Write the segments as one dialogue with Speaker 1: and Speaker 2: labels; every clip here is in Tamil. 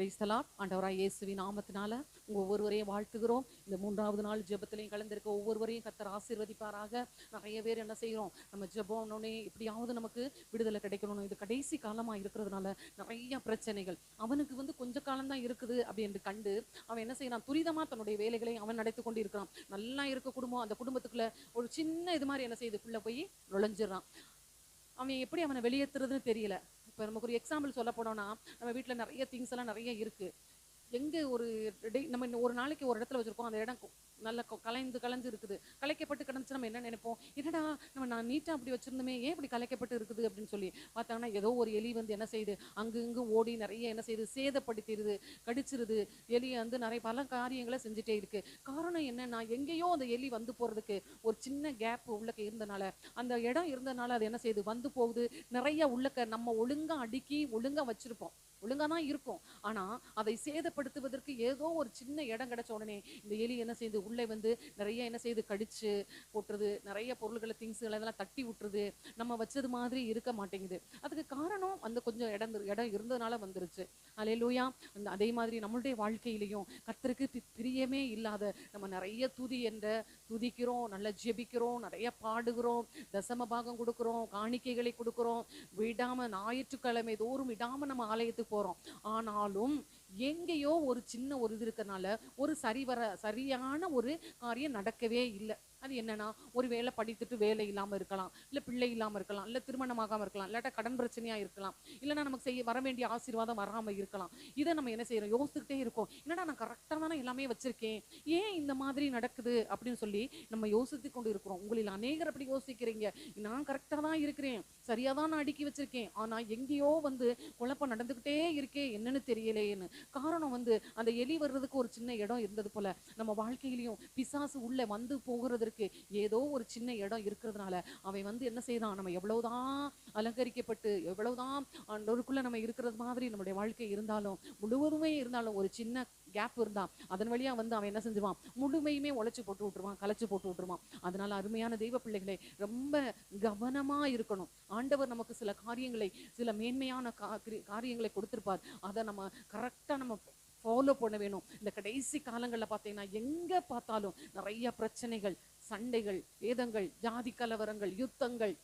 Speaker 1: பிரைஸ்தலா ஆண்டவராக இயேசுவின் நாமத்தினால உங்கள் ஒவ்வொருவரையும் வாழ்த்துகிறோம். இந்த மூன்றாவது நாள் ஜெபத்திலையும் கலந்திருக்க ஒவ்வொருவரையும் கத்தர் ஆசீர்வதிப்பாராக. நிறைய பேர் என்ன செய்கிறோம் நம்ம ஜெபம்னோடனே எப்படியாவது நமக்கு விடுதலை கிடைக்கணும் இது கடைசி காலமா இருக்கிறதுனால நிறைய பிரச்சனைகள். அவனுக்கு வந்து கொஞ்ச காலம்தான் இருக்குது அப்படி என்று கண்டு அவன் என்ன செய்யறான் துரிதமாக தன்னுடைய வேலைகளை அவன் நடத்தி கொண்டு இருக்கிறான் நல்லா இருக்க குடும்பம் அந்த குடும்பத்துக்குள்ள ஒரு சின்ன இது மாதிரி என்ன செய்யுது உள்ள போய் நுழைஞ்சிடறான். அவன் எப்படி அவனை வெளியேற்றுறதுன்னு தெரியல. இப்போ நமக்கு ஒரு எக்ஸாம்பிள் சொல்ல போனோம்னா நம்ம வீட்டில் நிறைய திங்ஸ் எல்லாம் நிறைய இருக்கு. எங்கே ஒரு டே நம்ம ஒரு நாளைக்கு ஒரு இடத்துல வச்சுருக்கோம் அந்த இடம் கொ- நல்ல கலைந்து கலைஞ்சு இருக்குது. கலைக்கப்பட்டு கிடந்துச்சு நம்ம என்ன நினைப்போம்? என்னடா நம்ம நான் நீட்டாக அப்படி வச்சுருந்தோமே ஏன் இப்படி கலைக்கப்பட்டு இருக்குது அப்படின்னு சொல்லி பார்த்தாங்கன்னா ஏதோ ஒரு எலி வந்து என்ன செய்யுது? அங்கு இங்கு ஓடி நிறைய என்ன செய்யுது? சேதப்படுத்திடுது கடிச்சிருது. எலி வந்து நிறைய பல காரியங்களை செஞ்சுட்டே இருக்கு. காரணம் என்னன்னா எங்கேயோ அந்த எலி வந்து போகிறதுக்கு ஒரு சின்ன கேப் உள்ளக்க இருந்தனால அந்த இடம் இருந்தனால அது என்ன செய்யுது? வந்து போகுது. நிறைய உள்ளக்க நம்ம ஒழுங்காக அடுக்கி ஒழுங்காக வச்சுருப்போம். ஒழுங்கா தான் இருக்கும். ஆனா அதை சேதப்படுத்துவதற்கு ஏதோ ஒரு சின்ன இடம் கிடைச்ச உடனே இந்த எலி என்ன செய்யுது உள்ளே வந்து நிறைய என்ன செய்யுது கடிச்சு போட்டுறது நிறைய பொருள்களை திங்ஸ்களை இதெல்லாம் தட்டி விட்டுறது நம்ம வச்சது மாதிரி இருக்க மாட்டேங்குது. அதுக்கு காரணம் அந்த கொஞ்சம் இடம் இரு- இடம் இருந்ததுனால வந்துருச்சு. அலையிலூயா அந்த அதே மாதிரி நம்மளுடைய வாழ்க்கையிலையும் கத்தருக்கு பிரியமே இல்லாத நம்ம நிறைய துதி என்ற துதிக்கிறோம் நல்லா ஜெபிக்கிறோம் நிறைய பாடுகிறோம் தசம பாகம் கொடுக்குறோம் காணிக்கைகளை கொடுக்குறோம். விடாம ஞாயிற்றுக்கிழமை தோறும் விடாம நம்ம ஆலயத்துக்கு போகிறோம் ஆனாலும் எங்கேயோ ஒரு சின்ன ஒரு இது இருக்கிறனால ஒரு சரிவர சரியான ஒரு காரியம் நடக்கவே இல்லை. அது என்னன்னா ஒரு வேலை படித்துட்டு வேலை இல்லாமல் இருக்கலாம் இல்லை பிள்ளை இல்லாமல் இருக்கலாம் இல்லை திருமணமாகாமல் இருக்கலாம் இல்லாட்டா கடன் பிரச்சனையாக இருக்கலாம் இல்லைன்னா நமக்கு செய்ய வர வேண்டிய ஆசீர்வாதம் வராமல் இருக்கலாம். இதை நம்ம என்ன செய்யறோம்? யோசிச்சுக்கிட்டே இருக்கோம். என்னடா நான் கரெக்டாக தானே எல்லாமே வச்சிருக்கேன்? ஏன் இந்த மாதிரி நடக்குது? அப்படின்னு சொல்லி நம்ம யோசித்து கொண்டு இருக்கிறோம். உங்களில் அநேகர் அப்படி யோசிக்கிறீங்க. நான் கரெக்டாக தான் இருக்கிறேன். சரியாக தான் நான் அடுக்கி வச்சிருக்கேன். ஆனால் எங்கேயோ வந்து குழப்பம் நடந்துக்கிட்டே இருக்கே என்னன்னு தெரியலையேன்னு காரணம் வந்து அந்த எலி வர்றதுக்கு ஒரு சின்ன இடம் இருந்தது போல. நம்ம வாழ்க்கையிலையும் பிசாசு உள்ள வந்து இருக்கு. ஏதோ ஒரு சின்ன இடம் இருக்கிறதுனால அவன் வந்து என்ன செய்யறான் நம்ம எவ்வளவுதான் அலங்கரிக்கப்பட்டு எவ்வளவுதான் ஆண்டோருக்குள்ள நம்ம இருக்கிறது மாதிரி நம்முடைய வாழ்க்கை இருந்தாலும் முழுவதுமே இருந்தாலும் ஒரு சின்ன கேப் இருந்தா அதன் வழியா வந்து அவன் என்ன செஞ்சுவான்? முழுமையுமே உழைச்சு போட்டு விட்டுருவான் கலைச்சு போட்டு விட்டுருவான். அதனால அருமையான தெய்வ பிள்ளைகளை ரொம்ப கவனமா இருக்கணும். ஆண்டவர் நமக்கு சில காரியங்களை சில மேன்மையான கா- கிரி- காரியங்களை கொடுத்திருப்பார். அதை நம்ம கரெக்டா நம்ம ஃபாலோ பண்ண வேணும். இந்த கடைசி காலங்களில் பார்த்தீங்கன்னா எங்கே பார்த்தாலும் நிறைய பிரச்சனைகள் சண்டைகள் வேதங்கள் ஜாதி கலவரங்கள் யுத்தங்கள்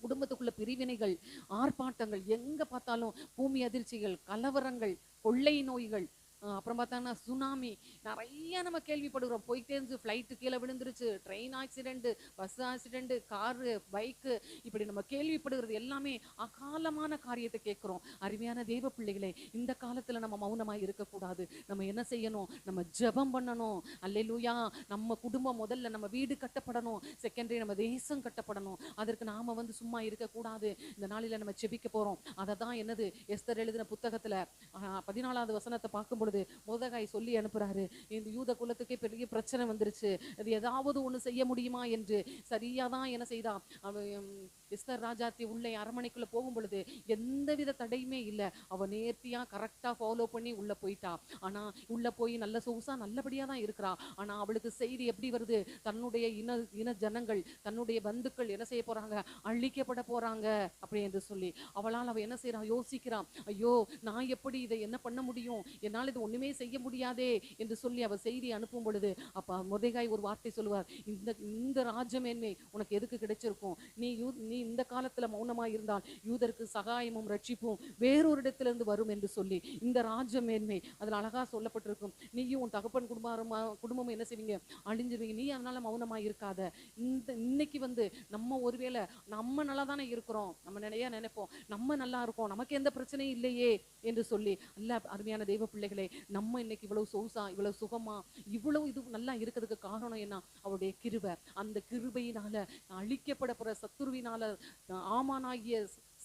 Speaker 1: குடும்பத்துக்குள்ள பிரிவினைகள் ஆர்ப்பாட்டங்கள் எங்க பார்த்தாலும் பூமி அதிர்ச்சிகள் கலவரங்கள் கொள்ளை நோய்கள் அப்புறம் பார்த்தோன்னா சுனாமி. நிறைய நம்ம கேள்விப்படுகிறோம். போயிட்டே இருந்து ஃப்ளைட்டு கீழே விழுந்துருச்சு. Train accident bus accident car bike இப்படி நம்ம கேள்விப்படுகிறது எல்லாமே அகாலமான காரியத்தை கேட்குறோம். அருமையான தெய்வ பிள்ளைகளே இந்த காலத்தில் நம்ம மௌனமாக இருக்கக்கூடாது. நம்ம என்ன செய்யணும்? நம்ம ஜெபம் பண்ணணும். அல்லையிலூயா நம்ம குடும்பம் முதல்ல நம்ம வீடு கட்டப்படணும். செகண்டரி நம்ம தேசம் கட்டப்படணும். அதற்கு நாம் வந்து சும்மா இருக்கக்கூடாது. இந்த நாளில் நம்ம செபிக்க போகிறோம் அதை தான் என்னது? எஸ்தர் எழுதின புத்தகத்தில் பதினாலாவது வசனத்தை பார்க்கும்பொழுது பொழுது மோதகாய் சொல்லி அனுப்புறாரு. இந்த யூத குலத்துக்கே பெரிய பிரச்சனை வந்துருச்சு. அது ஏதாவது ஒண்ணு செய்ய முடியுமா என்று சரியாதான் என்ன செய்தான் எஸ்தர் ராஜாத்தி உள்ளே அரமனைக்குள்ளே போகும் பொழுது எந்தவித தடையுமே இல்லை. அவள் நேர்த்தியாக கரெக்டாக ஃபாலோ பண்ணி உள்ளே போயிட்டா. ஆனால் உள்ளே போய் நல்ல சொகுசாக நல்லபடியாக தான் இருக்கிறா. ஆனால் அவளுக்கு செய்தி எப்படி வருது? தன்னுடைய இன இன ஜனங்கள் தன்னுடைய பந்துக்கள் என்ன செய்ய போகிறாங்க அழிக்கப்பட போகிறாங்க அப்படி என்று சொல்லி. அவளால் அவள் என்ன செய்கிறான் யோசிக்கிறான் ஐயோ நான் எப்படி இதை என்ன பண்ண முடியும்? என்னால் இது ஒன்றுமே செய்ய முடியாதே என்று சொல்லி அவள் செய்தி அனுப்பும் பொழுது அப்போ முதைகாய் ஒரு வார்த்தை சொல்லுவார். இந்த இந்த ராஜமேன்மை உனக்கு எதுக்கு கிடைச்சிருக்கும்? நீ யூ நீ இந்த காலத்துல மௌனமா இருந்தால் யூதருக்கு சகாயமும் ரட்சிப்பும் வேறொரு இடத்திலிருந்து வரும் என்று சொல்லி இந்த ராஜமேன்மை அதுல அழகா சொல்லப்பட்டிருக்கும். நீயும் உன் தகப்பன் குடும்பமா குடும்பமும் என்ன செய்வீங்க? அழிஞ்சிருவீங்க. நீ அதனால மௌனமா இருக்காத. இந்த இன்னைக்கு வந்து நம்ம ஒருவேளை நம்ம நல்லா தானே இருக்கிறோம். நம்ம நிறைய நினைப்போம். நம்ம நல்லா இருக்கோம். நமக்கு எந்த பிரச்சனையும் இல்லையே என்று சொல்லி அல்ல அருமையான தெய்வ பிள்ளைகளே நம்ம இன்னைக்கு இவ்வளவு சொகுசா இவ்வளவு சுகமா இவ்வளவு இது நல்லா இருக்கிறதுக்கு காரணம் என்ன? அவருடைய கிருபை. அந்த கிருபையினால அழிக்கப்பட போற சத்துருவினால ஆமானாகிய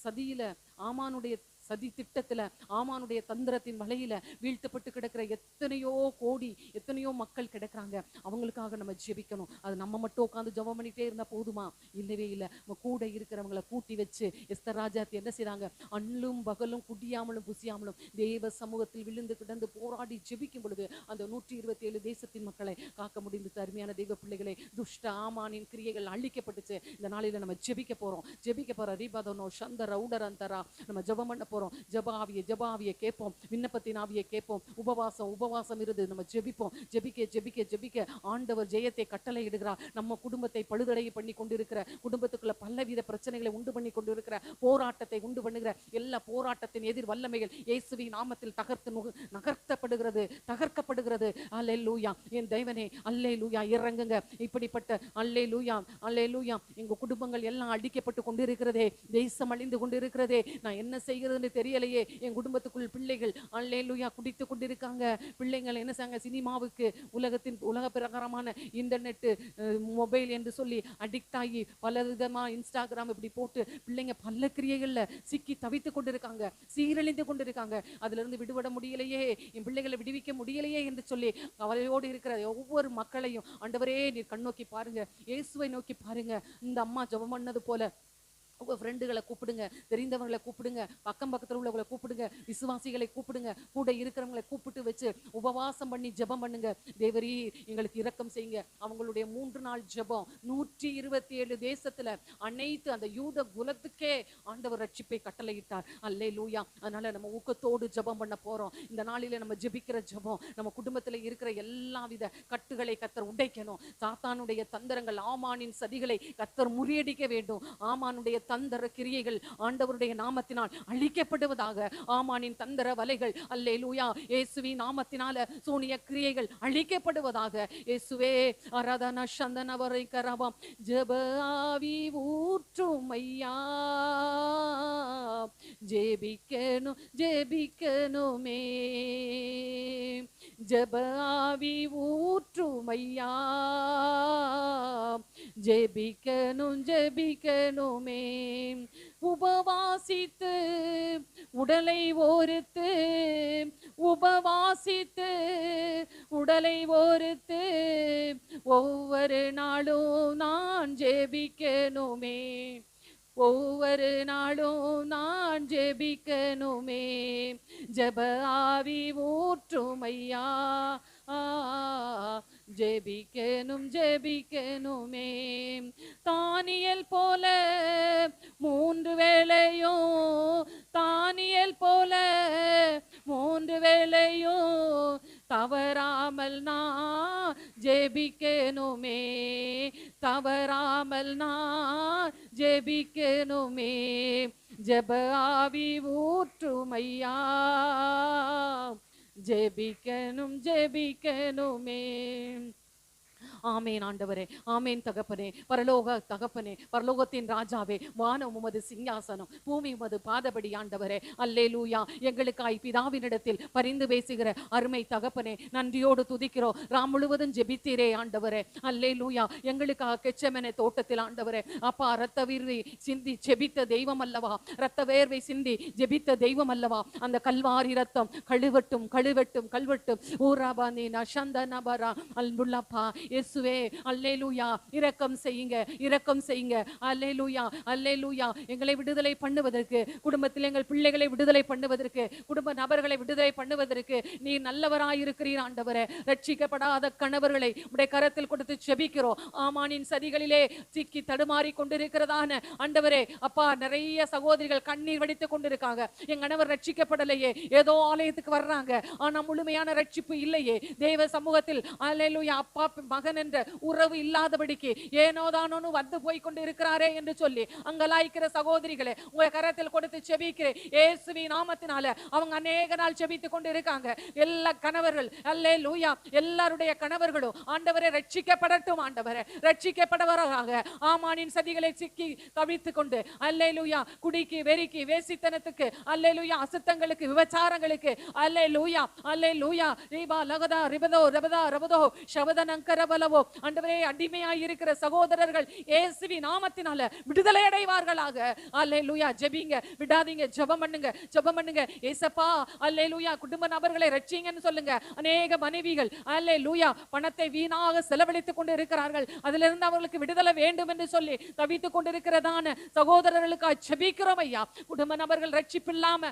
Speaker 1: சதியில ஆமானுடைய சதி திட்டத்துல ஆமானுடைய தந்திரத்தின் வலையில வீழ்த்தப்பட்டு கிடக்கிற எத்தனையோ கோடி எத்தனையோ மக்கள் கிடக்குறாங்க. அவங்களுக்காக நம்ம ஜெபிக்கணும். அது நம்ம மட்டும் உட்காந்து ஜெபம் பண்ணிட்டே இருந்தா போதுமா? இல்லவே இல்லை. நம்ம கூட இருக்கிறவங்கள கூட்டி வச்சு எஸ்தர் ராஜாத்தி என்ன செய்கிறாங்க அண்ணும் பகலும் குடியாமலும் புசியாமலும் தேவ சமூகத்தில் விழுந்து கிடந்து போராடி ஜெபிக்கும் பொழுது அந்த நூற்றி இருபத்தி ஏழு தேசத்தின் மக்களை காக்க முடிந்தது. அருமையான தெய்வ பிள்ளைகளை துஷ்ட ஆமானின் கிரியைகள் அழிக்கப்பட்டுச்சு. இந்த நாளில நம்ம ஜெபிக்க போறோம். ஜெபிக்க போற ரீபாதனோ சந்த ரவுடர் அந்தரா நம்ம ஜெபம் பண்ண போறோம். போகிறோம் ஜபாவிய ஜபாவிய கேட்போம். விண்ணப்பத்தின் ஆவியை கேட்போம். உபவாசம் உபவாசம் இருந்து நம்ம ஜெபிப்போம். ஜெபிக்க ஜெபிக்க ஜெபிக்க ஆண்டவர் ஜெயத்தை கட்டளை இடுகிறார் நம்ம குடும்பத்தை பழுதடைய பண்ணி கொண்டிருக்கிற குடும்பத்துக்குள்ள பலவித பிரச்சனைகளை உண்டு பண்ணி கொண்டிருக்கிற போராட்டத்தை உண்டு பண்ணுகிற எல்லா போராட்டத்தின் எதிர் வல்லமைகள் இயேசுவி நாமத்தில் தகர்த்து நகர்த்தப்படுகிறது தகர்க்கப்படுகிறது. அல்லே லூயா என் தெய்வனே அல்லே லூயா இறங்குங்க. இப்படிப்பட்ட அல்லே லூயா அல்லே லூயா எங்க குடும்பங்கள் எல்லாம் அடிக்கப்பட்டு கொண்டிருக்கிறதே தேசம் அழிந்து கொண்டிருக்கிறதே. நான் என்ன செய்கிறது என்று தெரியலையே. என் குடும்பத்துக்குள் பிள்ளைகள் அல்லேலூயா குடித்து கொண்டிருக்காங்க. பிள்ளைங்கள் என்ன செய்றாங்க? சினிமாவுக்கு உலகத்தின் உலக பிரகாரமான இன்டர்நெட்டு மொபைல் என்று சொல்லி அடிக்ட் ஆகி பல விதமா இன்ஸ்டாகிராம் இப்படி போட்டு பிள்ளைங்க பல கிரியைகளில் சிக்கி தவித்து கொண்டிருக்காங்க. சீரழிந்து கொண்டிருக்காங்க. அதுல இருந்து விடுபட முடியலையே. என் பிள்ளைகளை விடுவிக்க முடியலையே என்று சொல்லி கவலையோடு இருக்கிற ஒவ்வொரு மக்களையும் ஆண்டவரே நீர் கண்ணோக்கி பாருங்க. இயேசுவை நோக்கி பாருங்க. இந்த அம்மா ஜெபம் பண்ணது போல உங்கள் ஃப்ரெண்டுகளை கூப்பிடுங்க தெரிந்தவங்களை கூப்பிடுங்க பக்கம் பக்கத்தில் உள்ளவங்களை கூப்பிடுங்க விசுவாசிகளை கூப்பிடுங்க கூட இருக்கிறவங்களை கூப்பிட்டு வச்சு உபவாசம் பண்ணி ஜெபம் பண்ணுங்க. தேவரி எங்களுக்கு இரக்கம் செய்யுங்க. அவங்களுடைய மூன்று நாள் ஜெபம் நூற்றி இருபத்தி ஏழு தேசத்தில் அனைத்து அந்த யூத குலத்துக்கே ஆண்டவர் ரட்சிப்பை கட்டளையிட்டார். அல்லே லூயா அதனால நம்ம ஊக்கத்தோடு ஜெபம் பண்ண போகிறோம் இந்த நாளில் நம்ம ஜெபிக்கிற ஜெபம் நம்ம குடும்பத்தில் இருக்கிற எல்லா வித கட்டுகளை கத்தர் உடைக்கணும். சாத்தானுடைய தந்திரங்கள் ஆமானின் சதிகளை கத்தர் முறியடிக்க வேண்டும். ஆமானுடைய தந்தர கிரியைகள் ஆண்டவருடைய நாமத்தினால் அழிக்கப்படுவதாக. ஆமானின் தந்திர வலைகள் அல்லே லூயா இயேசுவி நாமத்தினால சூனிய கிரியைகள் அழிக்கப்படுவதாக. இயேசுவே அரதன சந்தனவரை கரவாம் ஜெப ஆவி ஊற்றும் ஐயா. ஜேபிக்கணும் ஜேபிக்கணுமே. ஜபாவி ஊற்றுமையா ஜெபிக்கணும் ஜெபிக்கணுமே. உபவாசித்து உடலை ஓர்த்து உபவாசித்து உடலை ஓர்த்து ஒவ்வொரு நாளும் நான் ஜெபிக்கணுமே. ஒவ்வொரு நாளும் நான் ஜெபிக்கணுமே. ஜப ஆவி ஊற்றுமையா ஜெபிக்கணும் ஜெபிக்கணுமே. தானியல் போல மூன்று வேளையும் தானியல் போல மூன்று வேளையும் தவறாமல் நான் ஜெபிக்கணுமே தவறாமல் நான் ஜெபிக்கணுமே ஜெப ஆவி ஊற்றும் ஐயா ஜெபிக்கணும் ஜெபிக்கணுமே ஆமேன் ஆண்டவரே ஆமேன் தகப்பனே பரலோக தகப்பனே பரலோகத்தின் ராஜாவே வானம் உமது சிங்காசனம் பூமி உமது பாதபடி ஆண்டவரே. அல்லேலூயா. எங்களுக்காய் பிதாவினிடத்தில் பரிந்து பேசுகிற அருமை தகப்பனே நன்றியோடு துதிக்கிறோம். ராம் முழுவதும் ஜெபித்தீரே ஆண்டவரே. அல்லேலூயா. எங்களுக்காக கெச்சமென தோட்டத்தில் ஆண்டவரே அப்பா ரத்த வீர்வை சிந்தி ஜெபித்த தெய்வம் அல்லவா ரத்த வேர்வை சிந்தி ஜெபித்த தெய்வம் அல்லவா அந்த கல்வாரி ரத்தம் கழுவட்டும் கழுவட்டும் கல்வட்டும் ஊராபா நீ நஷந்த நபரா அன்புள்ளப்பா இயேசுவே அல்லேலூயா இரக்கம் செய்யுங்க இரக்கம் செய்யுங்க. அல்லேலூயா அல்லேலூயா. எங்களை விடுதலை பண்ணுவதற்கு குடும்பத்தில் எங்கள் பிள்ளைகளை விடுதலை பண்ணுவதற்கு குடும்ப நபர்களை விடுதலை பண்ணுவதற்கு நீ நல்லவராயிருக்கிறீர் ஆண்டவரே. ரட்சிக்கப்படாத கணவர்களை உடைய கரத்தில் கொடுத்து செபிக்கிறோம். ஆமானின் சதிகளிலே சிக்கி தடுமாறி கொண்டிருக்கிறதான ஆண்டவரே. அப்பா நிறைய சகோதரிகள் கண்ணீர் வடித்துக் கொண்டிருக்காங்க. என் கணவர் ரட்சிக்கப்படலையே. ஏதோ ஆலயத்துக்கு வர்றாங்க. ஆனா முழுமையான ரட்சிப்பு இல்லையே. தேவ சமூகத்தில் அல்லேலூயா அப்பா மகன் என்ற உறவு இல்லாதபடிக்கு ஏனோ தானோன்னு வந்து போய் கொண்டு இருக்கிறாரே என்று சொல்லி அங்கலாய்க்கிற சகோதரிகளை உங்க கரத்தில் கொடுத்து செபிக்கிறேன் இயேசுவி நாமத்தினால அவங்க அநேக நாள் செபித்து கொண்டு இருக்காங்க எல்லா கணவர்கள் அல்லே லூயா எல்லாருடைய கணவர்களும் ஆண்டவரை ரட்சிக்கப்படட்டும் ஆண்டவரை ரட்சிக்கப்படவராக. ஆமானின் சதிகளை சிக்கி கவிழ்த்து கொண்டு அல்லே லூயா குடிக்கு வெறிக்கு வேசித்தனத்துக்கு அல்லே லூயா அசுத்தங்களுக்கு விபச்சாரங்களுக்கு அல்லே லூயா அல்லே லூயா ரீபா லகதா ரிபதோ ரபதா ரபதோ சபதனங்கரபலவோ ஆண்டவரே அடிமையாய் இருக்கிற சகோதரர்கள் இயேசுவி நாமத்தினால விடுதலை அடைவார்களாக அல்லே லூயா ஜெபிங்க விடாதீங்க ஜெபம் பண்ணுங்க ஜெபம் பண்ணுங்க. ஏசப்பா அல்லே லூயா குடும்ப நபர்களை ரட்சிங்கன்னு சொல்லுங்க. அநேக மனைவிகள் அல்லே லூயா பணத்தை வீணாக செலவழித்துக் கொண்டு இருக்கிறார்கள் அதிலிருந்து அவர்களுக்கு விடுதலை வேண்டும் என்று சொல்லி தவித்துக் கொண்டிருக்கிறதான சகோதரர்களுக்கு ஜெபிக்கிறோம் ஐயா. குடும்ப நபர்கள் ரட்சிப்பில்லாம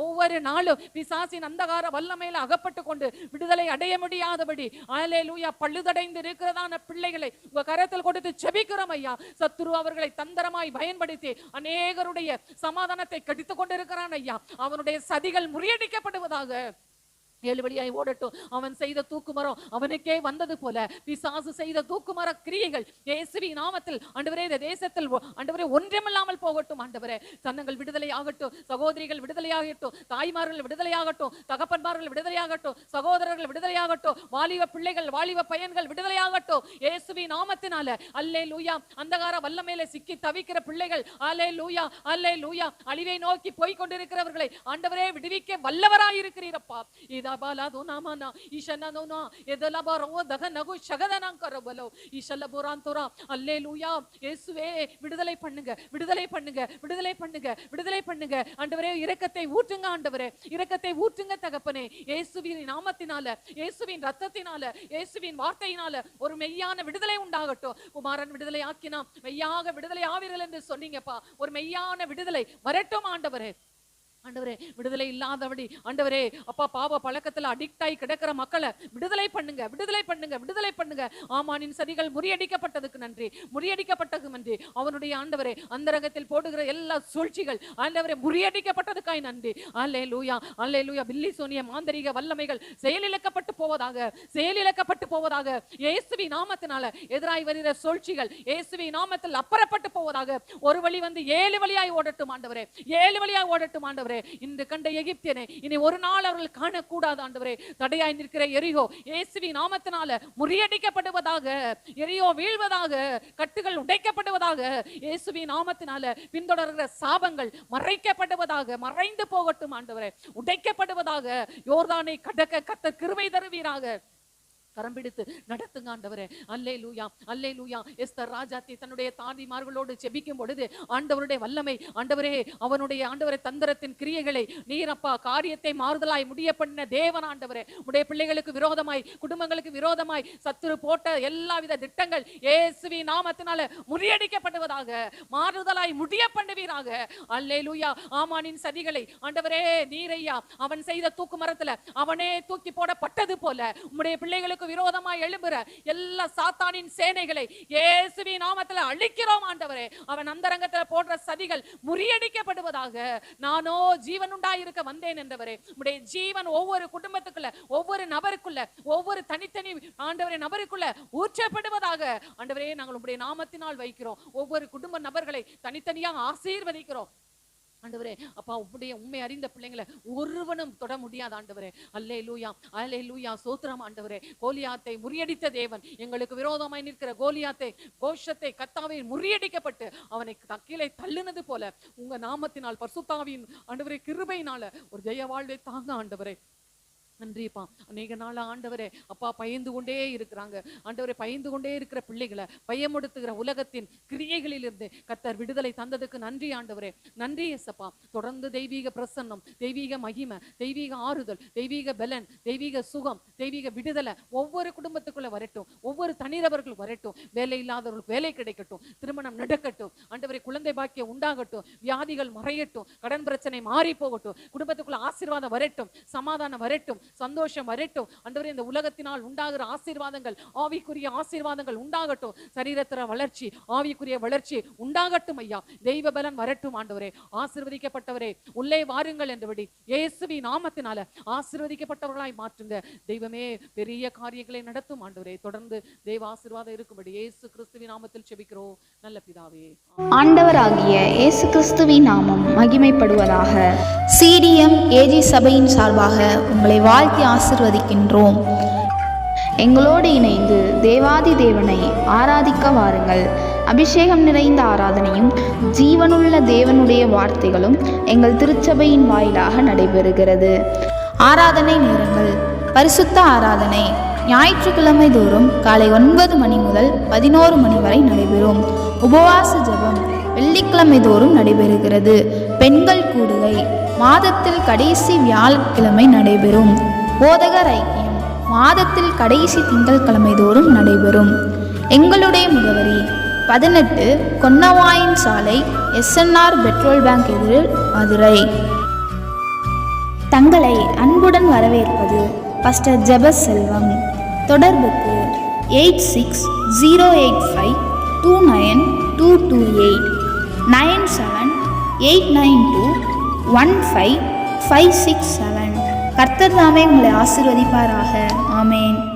Speaker 1: ஒவ்வொரு நாளும் பிசாசின் அந்தகார வல்லமையில அகப்பட்டு கொண்டு விடுதலை அடைய முடியாதபடி அல்லே லூயா பழுதடைந்து இருக்கிறதான பிள்ளைகளை உங்க கரத்தில் கொடுத்து செபிக்கிறோம் ஐயா. சத்துரு அவர்களை தந்திரமாய் பயன்படுத்தி அநேகருடைய சமாதானத்தை கடித்துக் கொண்டிருக்கிறான் ஐயா. அவனுடைய சதிகள் முறியடிக்கப்படுவதாக ஏழு வழியாய் ஓடட்டும். அவன் செய்த தூக்குமரம் அவனுக்கே வந்தது போல. பிசாசு செய்த தூக்குமர கிரியைகள் இயேசுவி நாமத்தில் ஆண்டவரே இந்த தேசத்தில் ஒ- ஆண்டவரே ஒன்றுமில்லாமல் போகட்டும் ஆண்டவரே. சன்னங்கள் விடுதலையாகட்டும் சகோதரிகள் விடுதலையாகட்டும் தாய்மார்கள் விடுதலையாகட்டும் தகப்பன்மார்கள் விடுதலையாகட்டும் சகோதரர்கள் விடுதலையாகட்டும் வாலிப பிள்ளைகள் வாலிப பையன்கள் விடுதலையாகட்டும் இயேசுவி நாமத்தினால அல்லே லூயா அந்தகார வல்லமையில சிக்கி தவிக்கிற பிள்ளைகள் அல்லே லூயா அல்லே லூயா அழிவை நோக்கி போய்க் கொண்டிருக்கிறவர்களை ஆண்டவரே விடுவிக்க வல்லவராய் இருக்கிறீரப்பா இதபாலாதோ நாமானா ஈஷனனோனா எதலபாரோ தகனகு ஷகதனாங்கரபலோ ஈஷலபுராந்தோரா அல்லே லூயா இயேசுவே விடுதலை பண்ணுங்க விடுதலை பண்ணுங்க விடுதலை பண்ணுங்க விடுதலை பண்ணுங்க ஆண்டவரே இரக்கத்தை ஊற்றுங்க ஆண்டவரே இரக்கத்தை ஊற்றுங்க தகப்பனே. இயேசுவின் நாமத்தினால இயேசுவின் ரத்தத்தினால இயேசுவின் வார்த்தையினால ஒரு மெய்யான விடுதலை உண்டாகட்டும். குமாரன் விடுதலை ஆக்கினா மெய்யாக விடுதலை ஆவீர்கள் என்று சொன்னீங்கப்பா. ஒரு மெய்யான விடுதலை வரட்டும் ஆண்டவரே. ஆண்டவரே விடுதலை இல்லாதபடி. ஆண்டவரே அப்பா பாவ பழக்கத்துல அடிக்ட் ஆகி கிடக்கிற மக்களை விடுதலை பண்ணுங்க விடுதலை பண்ணுங்க விடுதலை பண்ணுங்க. ஆமானின் சதிகள் முறியடிக்கப்பட்டதுக்கு நன்றி முறியடிக்கப்பட்டதுக்கு நன்றி. அவனுடைய ஆண்டவரே அந்தரங்கத்தில் போடுகிற எல்லா சூழ்ச்சிகள் ஆண்டவரே முறியடிக்கப்பட்டதுக்காய் நன்றி. அல்லே லூயா அல்லே லூயா பில்லி சோனிய மாந்தரிக வல்லமைகள் செயலிழக்கப்பட்டு போவதாக செயலிழக்கப்பட்டு போவதாக. இயேசுவி நாமத்தினால எதிராய் வருகிற சூழ்ச்சிகள் இயேசுவி நாமத்தில் அப்புறப்பட்டு போவதாக. ஒரு வழி வந்து ஏழு வழியாய் ஓடட்டும் ஆண்டவரே ஏழு வழியாய் ஓடட்டும் ஆண்டவரே. இன்று கண்ட எகிப்தியனை இனி ஒரு நாள் அவர்கள் காணக்கூடாது ஆண்டவரே. தடையாய் நிற்கிற எரியோ இயேசுவி நாமத்தினால முறியடிக்கப்படுவதாக எரியோ வீழ்வதாக கட்டுகள் உடைக்கப்படுவதாக இயேசுவி நாமத்தினால பின்தொடர்கிற சாபங்கள் மறைக்கப்படுவதாக மறைந்து போகட்டும் ஆண்டவரே. உடைக்கப்படுவதாக யோர்தானை கடக்க கத்த கிருமை தருவீராக. கரம் பிடித்து நடத்துங்க ஆண்டவரே. அல்லே லூயா அல்லே லூயா எஸ்தர் ராஜாத்தி தன்னுடைய தாதிமார்களோடு செபிக்கும் பொழுது ஆண்டவருடைய வல்லமை ஆண்டவரே அவனுடைய ஆண்டவரை தந்திரத்தின் கிரியைகளை நீரப்பா காரியத்தை மாறுதலாய் முடிய பண்ண தேவன் ஆண்டவரே. உடைய பிள்ளைகளுக்கு விரோதமாய் குடும்பங்களுக்கு விரோதமாய் சத்துரு போட்ட எல்லாவித திட்டங்கள் இயேசுவி நாமத்தினால முறியடிக்கப்படுவதாக மாறுதலாய் முடிய பண்ணுவீராக. அல்லே லூயா ஆமானின் சதிகளை ஆண்டவரே நீரையா அவன் செய்த தூக்கு மரத்துல அவனே தூக்கி போடப்பட்டது போல உம்முடைய பிள்ளைகளுக்கு விரோதமாய் எழும்புற எல்லா சாத்தானின் சேனைகளை இயேசுவி நாமத்துல அழிக்கிறோம் ஆண்டவரே. அவன் அந்தரங்கத்துல போடுற சதிகள் முறியடிக்கப்படுவதாக நானோ ஜீவன் உண்டாயிருக்க வந்தேன் என்றவரே. உடைய ஜீவன் ஒவ்வொரு குடும்பத்துக்குள்ள ஒவ்வொரு நபருக்குள்ள ஒவ்வொரு தனித்தனி ஆண்டவரே நபருக்குள்ள ஊற்றப்படுவதாக ஆண்டவரே நாங்கள் உடைய நாமத்தினால் வைக்கிறோம். ஒவ்வொரு குடும்ப நபர்களை தனித்தனியாக ஆசீர்வதிக்கிறோம். ஆண்டவரே அப்பா உம்முடைய உண்மை அறிந்த பிள்ளைங்களை ஒருவனும் தொட முடியாது ஆண்டவரே. அல்லே லூயா அல்லே லூயா சோத்திரம் ஆண்டவரே. கோலியாத்தை முறியடித்த தேவன் எங்களுக்கு விரோதமாய் நிற்கிற கோலியாத்தை கோஷத்தை கத்தாவை முறியடிக்கப்பட்டு அவனை கீழே தள்ளுனது போல உங்க நாமத்தினால் பர்சுத்தாவின் ஆண்டவரே கிருபையினால ஒரு ஜெய வாழ்வை தாங்க ஆண்டவரே. நன்றிப்பா. அநேக நாள் ஆண்டவரே அப்பா பயந்து கொண்டே இருக்கிறாங்க. ஆண்டவரே பயந்து கொண்டே இருக்கிற பிள்ளைகளை பயமுடுத்துகிற உலகத்தின் கிரியைகளிலிருந்து கத்தர் விடுதலை தந்ததுக்கு நன்றி ஆண்டவரே. நன்றி எசப்பா தொடர்ந்து தெய்வீக பிரசன்னம் தெய்வீக மகிமை தெய்வீக ஆறுதல் தெய்வீக பலன் தெய்வீக சுகம் தெய்வீக விடுதலை ஒவ்வொரு குடும்பத்துக்குள்ள வரட்டும் ஒவ்வொரு தனிநபர்கள் வரட்டும். வேலை இல்லாதவர்களுக்கு வேலை கிடைக்கட்டும் திருமணம் நடக்கட்டும் ஆண்டவரே குழந்தை பாக்கியம் உண்டாகட்டும் வியாதிகள் மறையட்டும் கடன் பிரச்சனை மாறி போகட்டும் குடும்பத்துக்குள்ள ஆசீர்வாதம் வரட்டும் சமாதானம் வரட்டும் சந்தோஷம் வரட்டும். ஆண்டவரே இந்த உலகத்தினால் உண்டாகிற ஆசீர்வாதங்கள் ஆவிக்குரிய ஆசீர்வாதங்கள் உண்டாகட்டும். சரீரத்திற வளர்ச்சி ஆவிக்குரிய வளர்ச்சி உண்டாகட்டும் ஐயா. தெய்வ பலன் வரட்டும் ஆண்டவரே. ஆசீர்வதிக்கப்பட்டவரே உள்ளே வாருங்கள் என்றபடி இயேசுவி நாமத்தினால ஆசீர்வதிக்கப்பட்டவர்களாய் மாற்றுங்க. தெய்வமே பெரிய காரியங்களை நடத்தும் ஆண்டவரே. தொடர்ந்து தெய்வ ஆசீர்வாதம் இருக்கும்படி இயேசு கிறிஸ்துவின் நாமத்தில் செபிக்கிறோம் நல்ல பிதாவே.
Speaker 2: ஆண்டவராகிய இயேசு கிறிஸ்துவின் நாமம் மகிமைப்படுவதாக. சிடிஎம் ஏஜி சபையின் சார்பாக உங்களை வா வாழ்த்தி ஆசிர்வதிக்கின்றோம். எங்களோடு இணைந்து தேவாதி தேவனை ஆராதிக்க வாருங்கள். அபிஷேகம் நிறைந்த ஆராதனையும் ஜீவனுள்ள தேவனுடைய வார்த்தைகளும் எங்கள் திருச்சபையின் வாயிலாக நடைபெறுகிறது. ஆராதனை நேரங்கள். பரிசுத்த ஆராதனை. ஞாயிற்றுக்கிழமை தோறும் காலை ஒன்பது மணி முதல் பதினோரு மணி வரை நடைபெறும். உபவாச ஜெபம் வெள்ளிக்கிழமை தோறும் நடைபெறுகிறது. பெண்கள் கூடுகை. மாதத்தில் கடைசி வியாழக்கிழமை நடைபெறும். போதகர் ஐக்கியம் மாதத்தில் கடைசி திங்கட்கிழமை தோறும் நடைபெறும். எங்களுடைய முகவரி பதினெட்டு கொன்னவாயின் சாலை எஸ்என்ஆர் பெட்ரோல் பேங்க் எதிரில் மதுரை. தங்களை அன்புடன் வரவேற்பது பஸ்டர் ஜெபஸ் செல்வம் தொடர்புக்கு eight six zero eight five two nine two two eight. Nine seven eight nine two one five five six seven. கர்த்தர் தாமே உங்களை ஆசிர்வதிப்பாராக. ஆமேன்.